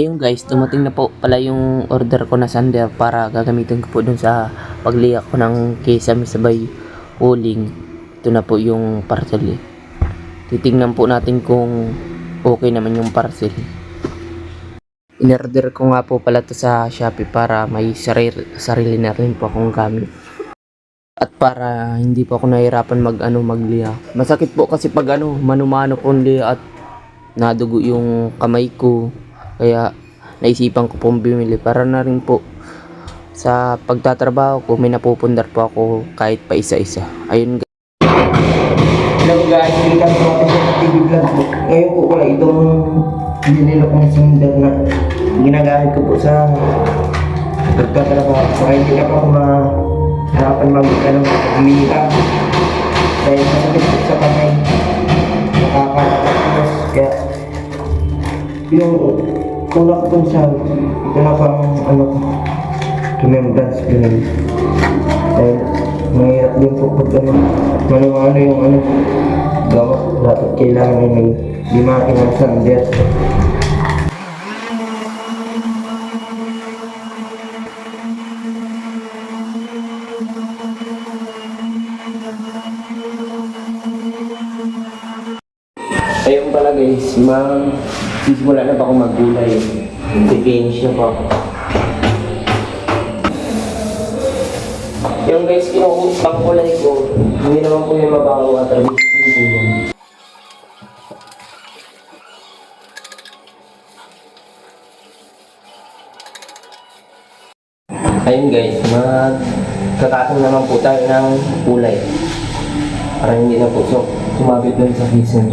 Ayun guys, dumating na po pala yung order ko na sander para gagamitin ko po dun sa pagliyak ko ng kesame sabay uling. Ito na po yung parcel eh. Titingnan po natin kung okay naman yung parcel. In-order ko nga po pala to sa Shopee para may sarili, sarili na rin po akong gamit. At para hindi po ako nahirapan mag ano magliya. Masakit po kasi pag ano manumano liya at nadugo yung kamay ko. Kaya naisipan ko pong bumili para na rin po sa pagtatrabaho ko may napupundar po ako kahit pa isa-isa. Ayun guys. Hello guys, welcome to sa TV vlog po. Ngayon po wala itong binili kong cylinder na ginagamit ko po sa pagtatrabaho. Kaya hindi na po mag ano, umiika. Dahil masakit po sa kamay. Nakakatapos. Kaya yung ko pong sa ito na pang ano remembrance ganun. Dahil mahirap din po pag ano, ano yung ano, gawa. Dapat kailangan ay may limakin ng sander. Ayun pala guys, mag sisimula na ba ako maggulay. Finish na pa. Yung guys, kinukutang kulay ko, hindi naman po yung din po yan. Ayun guys, magkakatong naman po tayo ng kulay. Para hindi na po so, sumabit dun sa kitchen.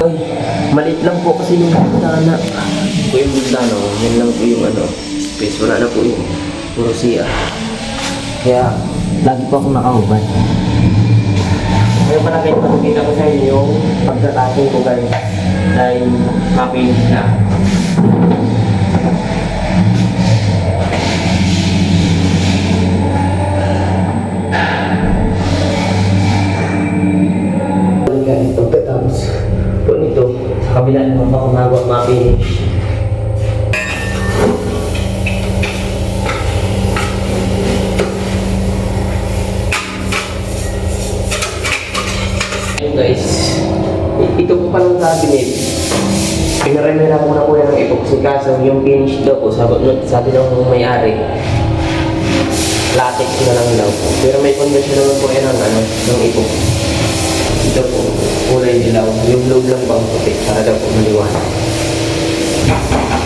Ay, malit lang po kasi yung bintana. Po yung bintana, oh. yan lang po yung ano, space. Wala na po yung puro siya. Kaya, lagi po akong nakahubad. Kaya pala kayo makikita ko sa inyo yung pagkatapong ko guys. Dahil mapinis na. Kabila naman pa kung magawa ma-finish. Guys, ito po palang cabinet. Pinaremera ko na po yan ng epoxy kaso yung finish daw po, sabi, sabi ng may-ari, latex na lang daw. Pero may condition naman po yan ng ano, ng epoxy. Ito po, kulay dilaw. Yung blue lang pang puti para daw po maliwanag.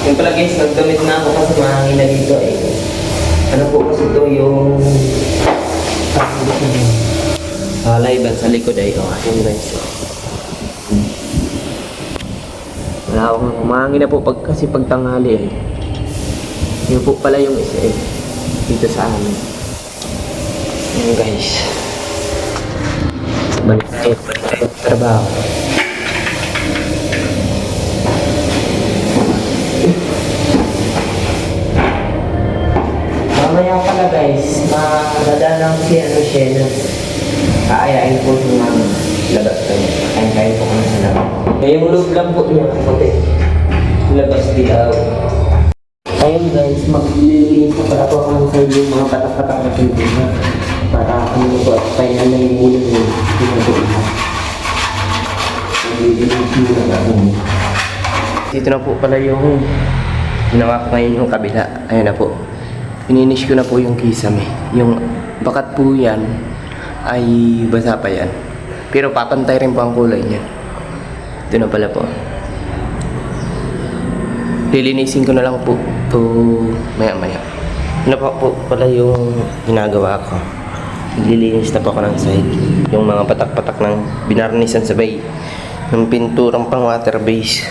Yung pala guys, nagdamit na ako kasi mahangin na dito eh. Ano po kasi ito yung... Ah, live sa likod ay, oh, yun guys. Wala akong mahangin na po pag, kasi pag tanghali eh. Yun po pala yung isa eh. Dito sa amin. Yun guys. Tayo sa trabaho. Mamaya pala guys, madadalang si ano siya na aayain po mga labas kayo. Kain kayo po kami sa labas. Kaya yung loob lang po niya, puti. Labas dilaw. Ayun guys, maglilinis na pala po ako sa yung mga patak-patak na pinto para ano po, final na yung ulo. Dito na po pala yung ginawa ko ngayon yung kabila. Ayun na po. Finish ko na po yung kisame. Yung bakat po yan ay basa pa yan. Pero papantay rin po ang kulay niya. Ito na pala po. Lilinisin ko na lang po to maya maya. Ano po pala yung ginagawa ko. Lilinis na po ako ng side. Yung mga patak-patak ng binarnisan sabay. Yung pinturang pang water base.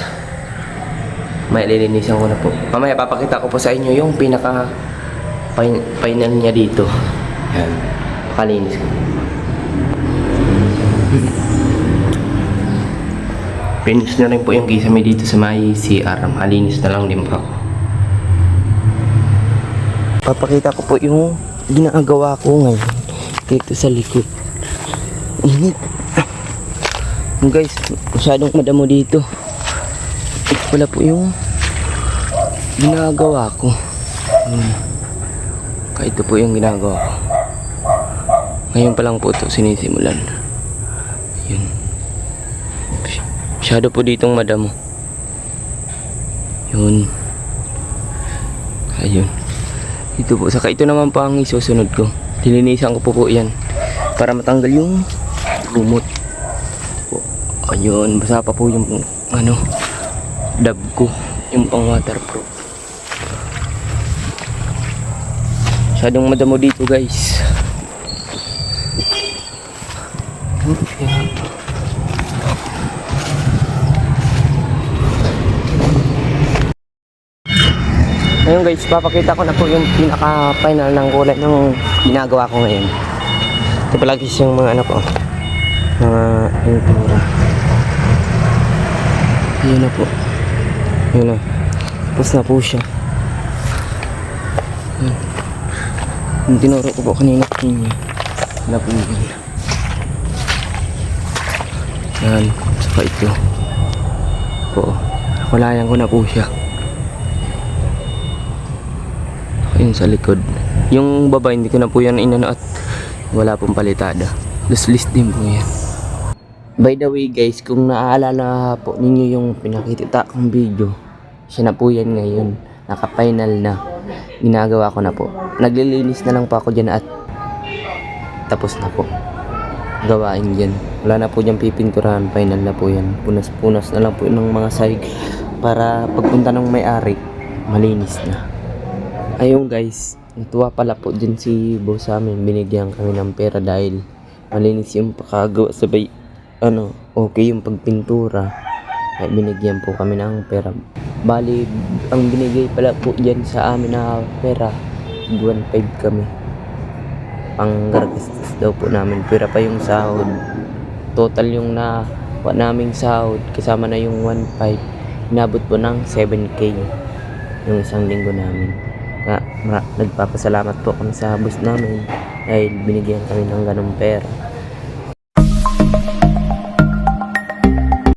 May lilinisan ko na po. Mamaya papakita ko po sa inyo yung pinaka fin- final niya dito. Yan. Pakalinis ko. Finish na rin po yung kisame dito sa may CR. Malinis na lang din po ako. Papakita ko po yung ginagawa ko ngayon dito sa likod. Init. Guys, masyadong madamo dito. Ito pala po yung ginagawa ko. Hmm. Kaya ito po yung ginagawa ko. Ngayon pa lang po ito sinisimulan. Yun. Masyado po ditong madamo. Yun. Ayun. Ito po. Saka ito naman pa ang isusunod ko. Dilinisan ko po po yan. Para matanggal yung lumot. Ayun. Basa pa po yung ano dab ko. Yung pang waterproof. Masyadong madamo dito guys. Ngayon guys, papakita ko na po yung pinaka-final ng kulay ng ginagawa ko ngayon. Ito pala yung mga ano ko. Mga pintura. Yun na po. Yun na. Tapos na po siya. Yun. Yung tinuro ko po kanina inyo. Na po yun. Yan. Saka ito. Po. Nakulayan ko na po siya. Ayun sa likod. Yung baba hindi ko na po yan inano at wala pong palitada. List din po yan. By the way guys, kung naaalala po ninyo yung pinakita kong video, siya na po yan ngayon. Naka-final na. Ginagawa ko na po. Naglilinis na lang po ako dyan at tapos na po. Gawain dyan. Wala na po dyan pipinturahan. Final na po yan. Punas-punas na lang po ng mga sahig para pagpunta ng may-ari, malinis na. Ayun guys, natuwa pala po din si boss sa amin. Binigyan kami ng pera dahil malinis yung pakagawa sabay ano, okay yung pagpintura. Kaya binigyan po kami ng pera. Bali, ang binigay pala po dyan sa amin na pera, 1.5 kami. Pang garagastos daw po namin. Pera pa yung sahod. Total yung na wa naming sahod kasama na yung 1.5. Inabot po ng 7k yung isang linggo namin nga mara- nagpapasalamat po kami sa boss namin dahil binigyan kami ng ganong pera